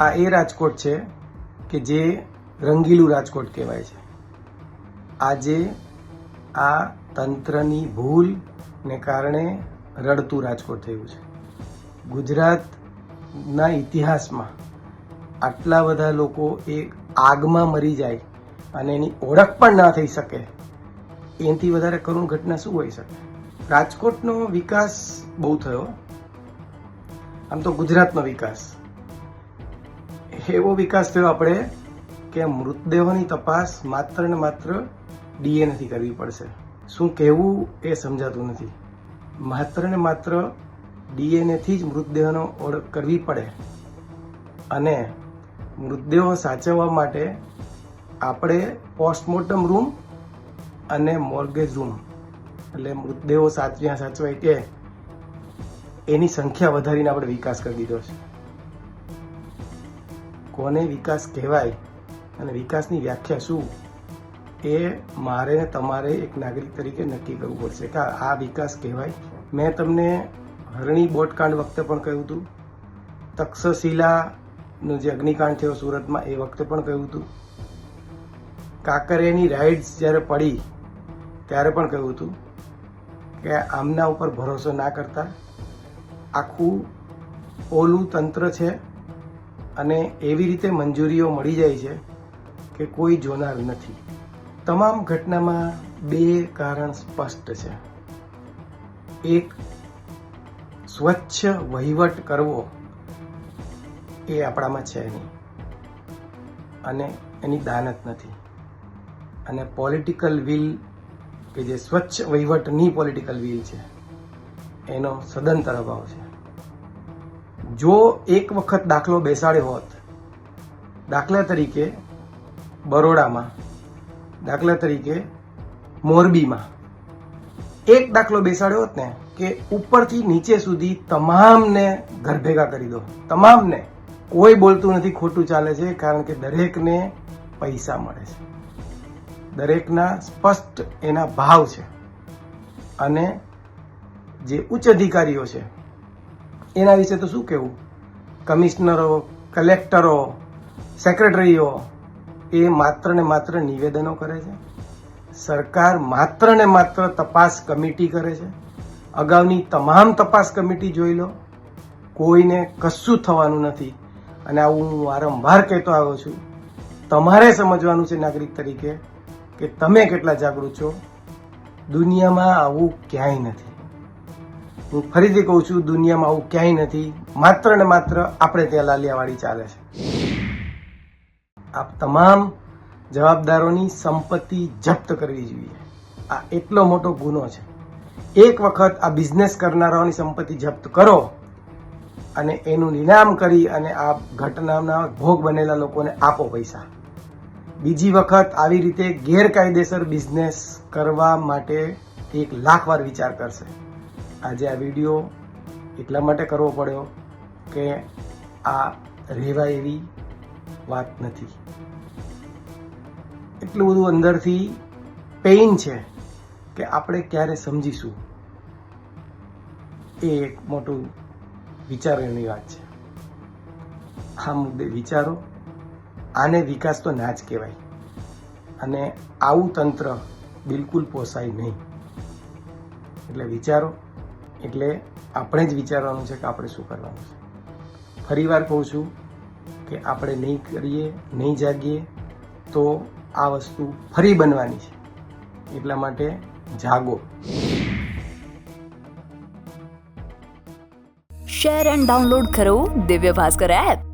આ એ રાજકોટ છે કે જે રંગીલું રાજકોટ કહેવાય છે. આજે આ તંત્રની ભૂલને કારણે રડતું રાજકોટ થયું છે. ગુજરાતના ઇતિહાસમાં આટલા બધા લોકો એ આગમાં મરી જાય અને એની ઓળખ પણ ના થઈ શકે, એનાથી વધારે કરુણ ઘટના શું હોઈ શકે? રાજકોટનો વિકાસ બહુ થયો. આમ તો ગુજરાતનો વિકાસ. એવો વિકાસ થયો આપણે કે મૃતદેહોની તપાસ માત્ર ને માત્ર ડીએનએથી કરવી પડશે. શું કહેવું એ સમજાતું નથી. માત્ર ને માત્ર ડીએનએથી જ મૃતદેહોનો ઓળખ કરવી પડે અને મૃતદેહો સાચવવા માટે આપણે પોસ્ટમોર્ટમ રૂમ અને મોર્ગેજ રૂમ, એટલે મૃતદેહો સાચવ્યા સાચવાય કે એની સંખ્યા વધારીને આપણે વિકાસ કરી દીધો છે. કોને વિકાસ કહેવાય અને વિકાસની વ્યાખ્યા શું? એ મારે તમારે એક નાગરિક તરીકે નક્કી કરવું પડશે કે આ વિકાસ કહેવાય. મેં તમને હરણી બોટકાંડ વખતે પણ કહ્યું હતું. તક્ષશિલાનો જે અગ્નિકાંડ થયો સુરતમાં એ વખતે પણ કહ્યું હતું. કાંકરિયાની રાઇડ્સ જ્યારે પડી ત્યારે પણ કહ્યું હતું કે આમના ઉપર ભરોસો ના કરતા. આખું ઓલું તંત્ર છે અને એવી રીતે મંજૂરીઓ મળી જાય છે કે કોઈ જોનાર નથી. તમામ ઘટનામાં બે કારણ સ્પષ્ટ છે. એક, સ્વચ્છ વહીવટ કરવો એ આપણામાં છે નહીં. અને એની દાનત નથી. અને પોલિટિકલ વિલ કે જે સ્વચ્છ વહીવટની પોલિટિકલ વિલ છે, એનો સદંતર અભાવ છે. જો એક વખત દાખલો બેસાડ્યો હોત, દાખલા તરીકે બરોડામાં, દાખલા તરીકે મોરબીમાં, એક દાખલો બેસાડ્યો હોત ને, કે ઉપરથી નીચે સુધી તમામને ઘર ભેગા કરી દો. તમામને. કોઈ બોલતું નથી, ખોટું ચાલે છે, કારણ કે દરેકને પૈસા મળે છે. દરેકના સ્પષ્ટ એના ભાવ છે. અને જે ઉચ્ચ અધિકારીઓ છે એના વિશે તો શું કહેવું? કમિશનરો, કલેક્ટરો, સેક્રેટરીઓ, એ માત્ર ને માત્ર નિવેદનો કરે છે? સરકાર માત્ર ને માત્ર તપાસ કમિટી કરે છે? અગાઉની તમામ તપાસ કમિટી જોઈ લો. કોઈને કશું થવાનું નથી. અને આવું હું વારંવાર કહેતો આવ્યો છું. તમારે સમજવાનું છે નાગરિક તરીકે કે તમે કેટલા જાગૃત છો? દુનિયામાં આવું ક્યાંય નથી. હું ફરીથી કહું છું, દુનિયામાં આવું ક્યાંય નથી. માત્ર ને માત્ર આપણે ત્યાં લાલિયાવાડી ચાલે છે. આ તમામ જવાબદારોની સંપત્તિ જપ્ત કરવી જોઈએ. આ એટલો મોટો ગુનો છે. એક વખત આ બિઝનેસ કરનારાઓની સંપત્તિ જપ્ત કરો અને એનું નિનામ કરી અને આ ઘટનાના ભોગ બનેલા લોકોને આપો પૈસા. બીજી વખત આવી રીતે ગેરકાયદેસર બિઝનેસ કરવા માટે એક લાખ વાર વિચાર કરશે. આજે આ વીડિયો એટલા માટે કરવો પડ્યો કે આ રહેવાય એવી વાત નથી. એટલું બધું અંદરથી પેઇન છે કે આપણે ક્યારે સમજીશું. એ એક મોટું વિચારવાની વાત છે. આ મુદ્દે વિચારો, આને વિકાસ તો ના જ કહેવાય. અને આવું તંત્ર બિલકુલ પોસાય નહીં. એટલે વિચારો એટલે આપણે જ વિચારવાનું છે કે આપણે શું કરવાનું છે. ફરીવાર કહું છું કે આપણે નહીં કરીએ, નહીં જાગીએ, તો આ વસ્તુ ફરી બનવાની છે. એટલા માટે જાગો. શેર એન્ડ ડાઉનલોડ કરો દિવ્ય ભાસ્કર એપ